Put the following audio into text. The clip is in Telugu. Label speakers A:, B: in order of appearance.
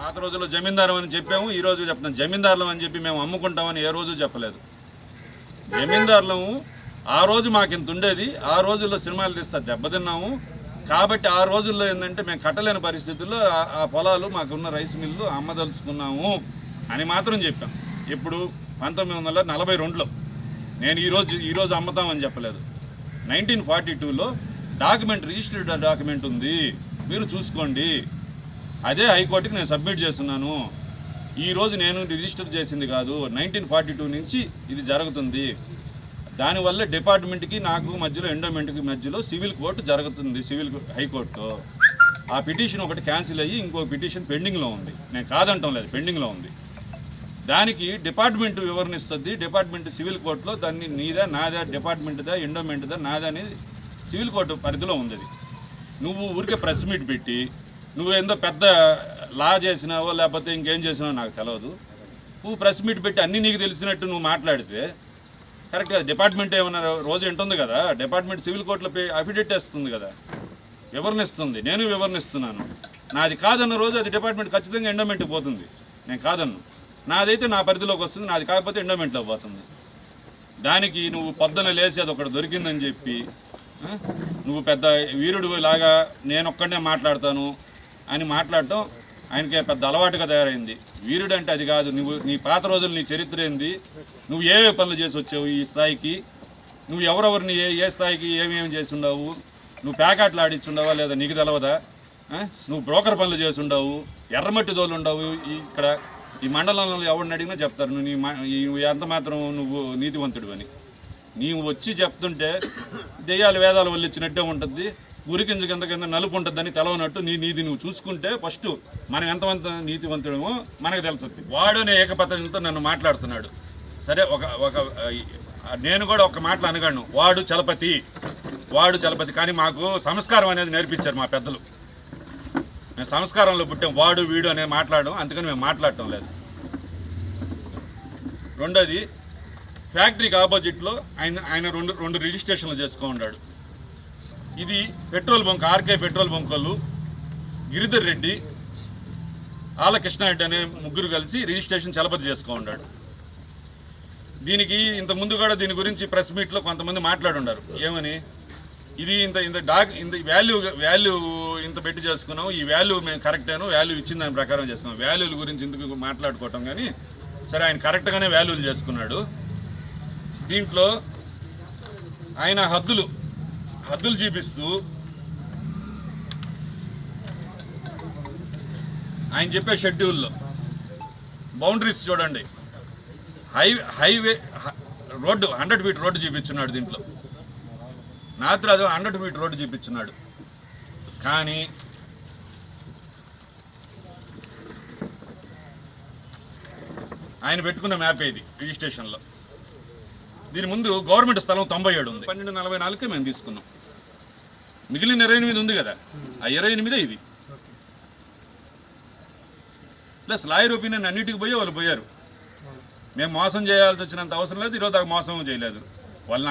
A: పాత రోజుల్లో జమీందారం అని చెప్పాము ఈ రోజు చెప్తాం. జమీందారులం అని చెప్పి మేము అమ్ముకుంటామని ఏ రోజు చెప్పలేదు. జమీందారులము ఆ రోజు మాకు ఇంత ఉండేది ఆ రోజుల్లో సినిమాలు తీస్తా దెబ్బతిన్నాము. కాబట్టి ఆ రోజుల్లో ఏంటంటే మేము కట్టలేని పరిస్థితుల్లో ఆ- పొలాలు మాకున్న రైస్ మిల్లు అమ్మదలుచుకున్నాము అని మాత్రం చెప్పాం. ఇప్పుడు పంతొమ్మిది వందల నలభై రెండులో నేను ఈరోజు ఈరోజు అమ్ముతామని చెప్పలేదు. నైన్టీన్ ఫార్టీ టూలో డాక్యుమెంట్ రిజిస్టర్డ్ డాక్యుమెంట్ ఉంది. మీరు చూసుకోండి. అదే హైకోర్టుకి నేను సబ్మిట్ చేస్తున్నాను. ఈరోజు నేను రిజిస్టర్ చేసింది కాదు నైన్టీన్ ఫార్టీ టూ నుంచి ఇది జరుగుతుంది. దానివల్ల డిపార్ట్మెంట్కి నాకు మధ్యలో ఎండోమెంట్కి మధ్యలో సివిల్ కోర్టు జరుగుతుంది సివిల్ హైకోర్టుతో ఆ పిటిషన్ ఒకటి క్యాన్సిల్ అయ్యి ఇంకో పిటిషన్ పెండింగ్లో ఉంది. నేను కాదంటం లేదు పెండింగ్లో ఉంది. దానికి డిపార్ట్మెంట్ వివరణిస్తుంది డిపార్ట్మెంట్ సివిల్ కోర్టులో దాన్ని నీదా నాదా డిపార్ట్మెంట్దా ఎండోమెంట్దా నాదా అనేది సివిల్ కోర్టు పరిధిలో ఉంది నువ్వు ఊరికే ప్రెస్ మీట్ పెట్టి నువ్వు ఏందో పెద్ద లా చేసినావో లేకపోతే ఇంకేం చేసినావో నాకు తెలియదు నువ్వు ప్రెస్ మీట్ పెట్టి అన్నీ నీకు తెలిసినట్టు నువ్వు మాట్లాడితే కరెక్ట్గా డిపార్ట్మెంట్ ఏమన్నా రోజు ఉంటుంది కదా? డిపార్ట్మెంట్ సివిల్ కోర్టులో అఫిడేట్ వేస్తుంది కదా. వివరణిస్తుంది. నేను వివరణిస్తున్నాను. నాది కాదన్న రోజు అది డిపార్ట్మెంట్ ఖచ్చితంగా ఎండోమెంట్కి పోతుంది. నేను కాదన్ను. నాదైతే నా పరిధిలోకి వస్తుంది. నాది కాకపోతే ఎండోమెంట్లో పోతుంది. దానికి నువ్వు పొద్దున లేచి అది ఒకటి దొరికిందని చెప్పి నువ్వు పెద్ద వీరుడు లాగా నేను ఒక్కడనే మాట్లాడతాను. అని మాట్లాడటం ఆయనకి పెద్ద అలవాటుగా తయారైంది. వీరుడంటే అది కాదు. నువ్వు నీ పాత రోజులు నీ చరిత్ర ఏంది? నువ్వు ఏ పనులు చేసి వచ్చావు ఈ స్థాయికి? నువ్వు ఎవరెవరిని ఏ ఏ స్థాయికి ఏమేమి చేసి నువ్వు ప్యాకెట్లు ఆడిచ్చుండవా లేదా నీకు తెలవదా? నువ్వు బ్రోకర్ పనులు చేసిండవు ఎర్రమట్టి దోలు ఉండవు. ఇక్కడ ఈ మండలంలో ఎవరిని అడిగినా చెప్తారు. నువ్వు నీ ఎంత మాత్రం నువ్వు నీతివంతుడు అని. నీవు వచ్చి చెప్తుంటే దెయ్యాలు వేదాలు వల్లిచ్చినట్టే ఉంటుంది. ఉరికించ కింద కింద నలుపు ఉంటుందని తెలవనట్టు నీ నీది నువ్వు చూసుకుంటే ఫస్ట్ మనం ఎంతమంత నీతివంతుడమో మనకు తెలిసింది వాడు అనే ఏకపత్రంతో నన్ను మాట్లాడుతున్నాడు. సరే ఒక ఒక నేను కూడా ఒక మాటలు అనగాను వాడు చలపతి. వాడు చలపతి. కానీ మాకు సంస్కారం అనేది నేర్పించారు మా పెద్దలు. మేము సంస్కారంలో పుట్టాం. వాడు వీడు అనే మాట్లాడడం. అందుకని మేము మాట్లాడటం లేదు. రెండోది ఫ్యాక్టరీకి ఆపోజిట్లో ఆయన ఆయన రెండు రెండు రిజిస్ట్రేషన్లు చేసుకో ఉన్నాడు. ఇది petrol bunk RK petrol bunk వాళ్ళు గిరిధర్ రెడ్డి ఆల కృష్ణారెడ్డి అనే ముగ్గురు కలిసి రిజిస్ట్రేషన్ చలపతి చేసుకో ఉన్నాడు. దీనికి ఇంత ముందు కూడా దీని గురించి ప్రెస్ మీట్లో కొంతమంది మాట్లాడుండారు. ఏమని? ఇది ఇంత ఇంత డాక్ ఇంత వాల్యూ వాల్యూ ఇంత పెట్టి చేసుకున్నాం ఈ వాల్యూ మేము కరెక్టేను వాల్యూ ఇచ్చిన దాని ప్రకారం చేసుకున్నాం. వాల్యూల గురించి ఇందుకు మాట్లాడుకోవటం కానీ సరే ఆయన కరెక్ట్గానే వాల్యూలు చేసుకున్నాడు. దీంట్లో ఆయన హద్దులు హద్దులు చూపిస్తూ ఆయన చెప్పే షెడ్యూల్లో బౌండరీస్ చూడండి. High highway road hundred feet road చూపించున్నాడు దీంట్లో. నాత్రాజు హండ్రెడ్ ఫీట్ రోడ్డు చూపించున్నాడు. కానీ ఆయన పెట్టుకున్న మ్యాప్ ఇది రిజిస్ట్రేషన్లో. దీని ముందు గవర్నమెంట్ స్థలం తొంభై ఏడు ఉంది. పన్నెండు నలభై నాలుగుకే మేము తీసుకున్నాం. మిగిలిన ఇరవై ఎనిమిది ఉంది కదా. ఆ ఇరవై ఎనిమిదే ఇది. ప్లస్ లాయర్ ఒపీనియన్ అన్నిటికి పోయి వాళ్ళు పోయారు. మేము మోసం చేయాల్సి వచ్చినంత అవసరం లేదు ఈరోజు దాకా మోసం చేయలేదు. వాళ్ళ